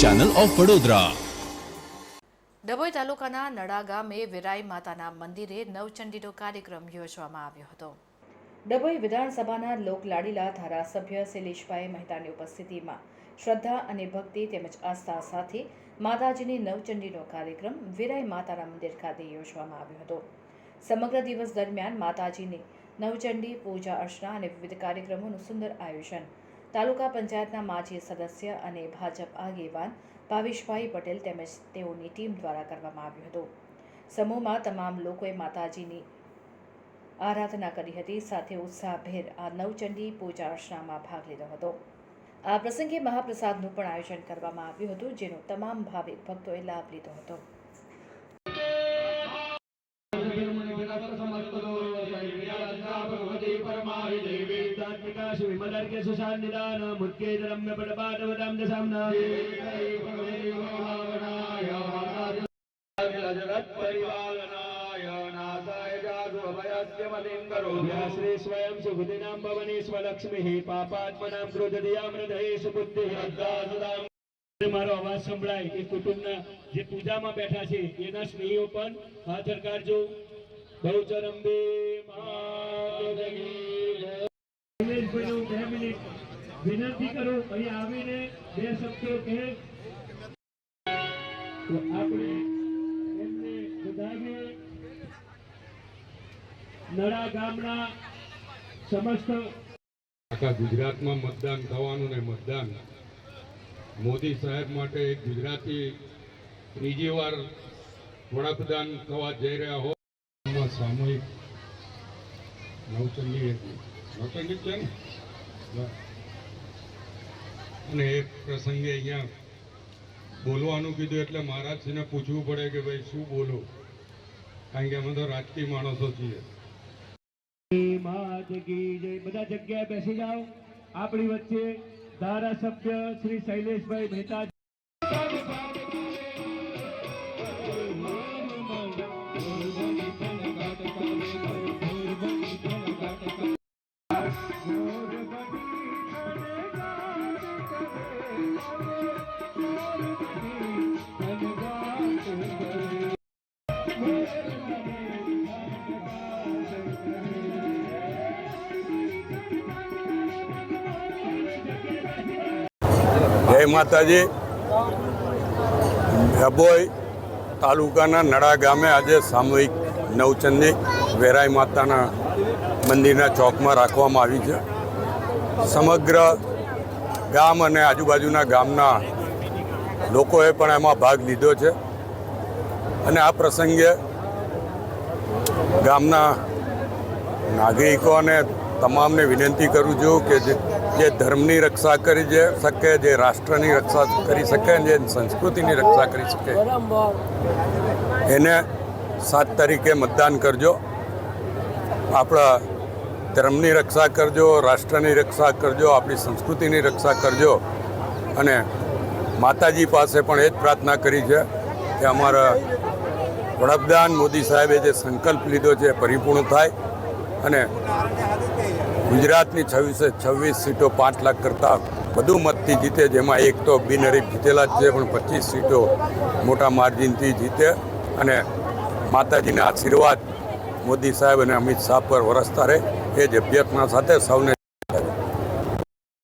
Channel of Vadodara Dabhoi તાલુકાના નડા ગામે વિરાઈ માતાના મંદિરે નવચંડીનો કાર્યક્રમ યોજવામાં આવ્યો હતો. ડભોઈ વિધાનસભાના લોકલાડીલા ધારાસભ્ય શૈલેષભાઈ મહેતાની ઉપસ્થિતિમાં શ્રદ્ધા અને ભક્તિ તેમજ આસ્થા સાથે માતાજીની નવચંડીનો કાર્યક્રમ વિરાઈ માતાના મંદિર ખાતે યોજવામાં આવ્યો હતો. સમગ્ર દિવસ દરમિયાન માતાજીની નવચંડી, પૂજા અર્ચના અને વિવિધ કાર્યક્રમોનું સુંદર આયોજન તાલુકા પંચાયતના માજી સદસ્ય અને ભાજપ આગેવાન ભાવેશભાઈ પટેલ તેમજ તેઓની ટીમ દ્વારા કરવામાં આવ્યું હતું. સમૂહમાં તમામ લોકોએ માતાજીની આરાધના કરી હતી, સાથે ઉત્સાહભેર આ નવચંડી પૂજા અર્ચનામાં ભાગ લીધો હતો. આ પ્રસંગે મહાપ્રસાદનું પણ આયોજન કરવામાં આવ્યું હતું, જેનો તમામ ભાવિક ભક્તોએ લાભ લીધો હતો. विमलर्घ्य सुशान्निदान मुद्गेतरम्य पटपाटवदां दशाम्ना जगत्परिपालनाय नाथाय जातुभयस्य मतिं करोमि श्री स्वयं सुखदिनां भवनी स्वलक्ष्मीः પાપાત્મનાં ક્રોધદયામૃદયે સુબુદ્ધિ અદ્દાસુદામ મારો અવાજ સંભળાય એ કુટુંબના જે પૂજામાં બેઠા છે એના સ્નેહીઓ પણ હાથ હરકારજો બહુચરંબે માતરકી વિનંતી કરું, અહીં આવીને બે શબ્દો કહે. આપણે એમને બધાને નડા ગામના સમસ્ત આખા ગુજરાતમાં મતદાન થવાનું ને મતદાન. મોદી સાહેબ માટે ગુજરાતી ત્રીજી વાર વડાપ્રધાન થવા જઈ રહ્યા હો. સામૂહિક નવચંડી નવચંડી છે ને. અને એ પ્રસંગે અહીંયા બોલવાનું કીધું એટલે મહારાજશ્રીને પૂછવું પડે કે ભાઈ શું બોલો? કારણ કે અમે તો રાજકીય માણસો છીએ. બધા જગ્યાએ બેસી જાઓ. આપણી વચ્ચે ધારાસભ્ય શ્રી શૈલેષભાઈ મહેતા જય માતાજી. ડભોઈ તાલુકાના નડા ગામે આજે સામૂહિક નવચંદી વેરાઈ માતાના મંદિરના ચોકમાં રાખવામાં આવી છે. સમગ્ર ગામ અને આજુબાજુના ગામના લોકોએ પણ એમાં ભાગ લીધો છે. અને આ પ્રસંગે ગામના નાગરિકો અને તમામને વિનંતી કરું છું કે જે ધર્મની રક્ષા કરી જે શકે, જે રાષ્ટ્રની રક્ષા કરી શકે જે સંસ્કૃતિની રક્ષા કરી શકે, એને સાત તારીખે મતદાન કરજો. આપણા ધર્મની રક્ષા કરજો, રાષ્ટ્રની રક્ષા કરજો, આપણી સંસ્કૃતિની રક્ષા કરજો. અને માતાજી પાસે પણ એ જ પ્રાર્થના કરી છે કે અમારા વડાપ્રધાન મોદી સાહેબે જે સંકલ્પ લીધો છે પરિપૂર્ણ થાય. અને ગુજરાતની છવ્વીસે છવ્વીસ સીટો પાંચ લાખ કરતાં વધુ મતથી જીતે જેમાં એક તો બિનહરીફ જીતેલા જ છે, પણ પચીસ સીટો મોટા માર્જિનથી જીતે. અને માતાજીના આશીર્વાદ મોદી સાહેબ અને અમિત શાહ પર વરસતા રહે. એ જ અભ્યર્થના સાથે સૌને